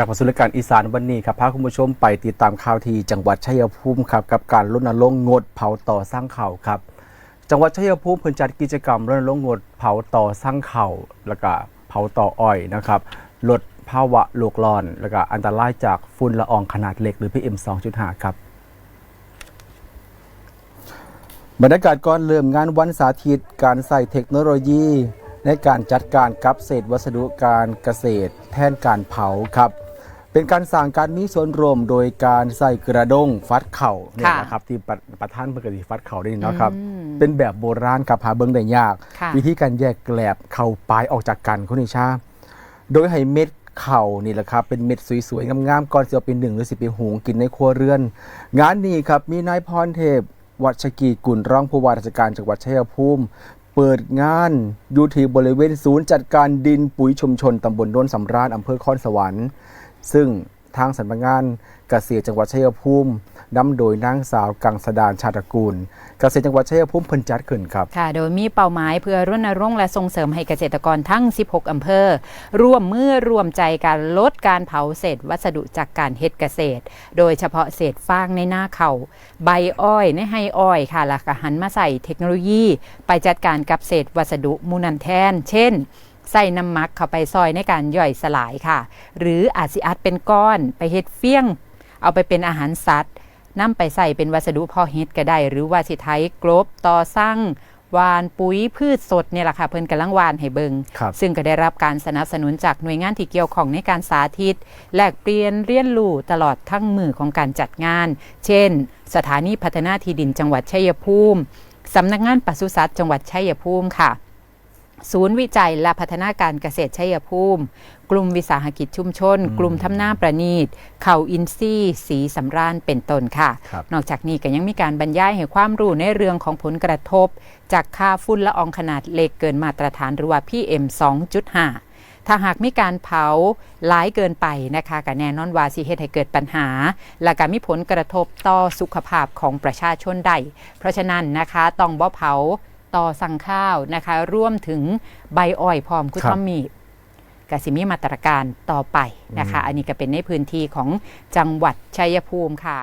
ลับมาสู่รายการอีสานวันนี้ครับพาคุณผู้ชมไปติดตามข่าวที่จังหวัดชัยภูมิครับกับการรณรงค์งดเผาต่อสร้างเขาครับ จังหวัดชัยภูมิเพิ่นจัดกิจกรรมรณรงค์งดเผาต่อสร้างเขาแล้วก็เผาต่ออ้อยนะครับลดภาวะโลกร้อน แล้วก็อันตรายจากฝุ่นละอองขนาดเล็กหรือ PM 2.5 ครับบรรยากาศก่อนเริ่มงานวันสาธิตการใส่เทคโนโลยีในการจัดการกับเศษวัสดุการเกษตรแทนการเผาครับ เป็นการสร้างการมีส่วนร่วมโดยการใส่กระด้งฟัดเข่าเนี่ยค่ะนะครับที่ประประท่านปกติฟัดเข่าได้เนาะครับ อืมเป็นแบบโบราณครับหาเบิ้งได้ยาก ค่ะ วิธีการแยกแกลบเข่าปลายออกจากกันคุณนิชา โดยให้เม็ดเข่านี่แหละครับเป็นเม็ดสวยๆงามๆก่อนจะเอาไป็นหนึ่งหรือสิไปหุงกินในครัวเรือน งานนี้ครับมีนายพรเทพ วัชกีกุลรองผู้ว่าราชการจังหวัดชัยภูมิ เปิดงานอยู่ที่บริเวณศูนย์จัดการดินปุ๋ยชุมชนตำบลโน้นสำราญอำเภอคอนสวรรค์ ซึ่งทางสำนักงานเกษตรจังหวัดชัยภูมินำโดยนางสาวกังสดานชาตระกูล เกษตรจังหวัดชัยภูมิเพิ่นจัดขึ้นครับ ค่ะ โดยมีเป้าหมายเพื่อรณรงค์และส่งเสริมให้เกษตรกรทั้ง 16 อำเภอ ร่วมมือร่วมใจการลดการเผาเศษวัสดุจากการเฮ็ดเกษตร โดยเฉพาะเศษฟางในหน้าเขาใบอ้อยในให้อ้อยค่ะแล้วก็หันมาใส่เทคโนโลยี ไปจัดการกับเศษวัสดุมูนันแทน เช่น ใส่น้ำมักเข้าไปซอยในการย่อยสลายค่ะ หรืออาจสิอัดเป็นก้อนไปเฮ็ดเฟี้ยง เอาไปเป็นอาหารสัตว์นำไปใส่เป็นวัสดุเพอเฮ็ดก็ได้ หรือว่าสิไทยกลบต่อสร้างหวานปุ๋ยพืชสดเนี่ยแหละค่ะเพิ่นกำลังหวานให้เบิงครับซึ่งก็ได้รับการสนับสนุนจากหน่วยงานที่เกี่ยวข้องในการสาธิต แลกเปลี่ยนเรียนรู้ตลอดทั้งมือของการจัดงาน เช่น สถานีพัฒนาที่ดินจังหวัดชัยภูมิสำนักงานปศุสัตว์จังหวัดชัยภูมิค่ะ ศูนย์วิจัยและพัฒนาการเกษตรชัยภูมิ กลุ่มวิสาหกิจชุมชน กลุ่มทำหน้าประณีต เขาอินซี่สีสำราญเป็นต้นค่ะครับนอกจากนี้ก็ยังมีการบรรยายให้ความรู้ในเรื่องของผลกระทบ จากค่าฝุ่นละอองขนาดเล็กเกินมาตรฐานหรือว่า PM 2.5ถ้าหากมีการเผาหลายเกินไปนะคะก็แน่นอนว่าสิเหตุให้เกิดปัญหา และก็มีผลกระทบต่อสุขภาพของประชาชนได้ เพราะฉะนั้นนะคะต้องบ่เผา ต่อสั่งข้าวนะคะร่วมถึงใบอ้อยพร้อมคุณครับทอมมีกสิมีมาตรการต่อไปนะคะ อันนี้ก็เป็นในพื้นที่ของจังหวัดชัยภูมิค่ะ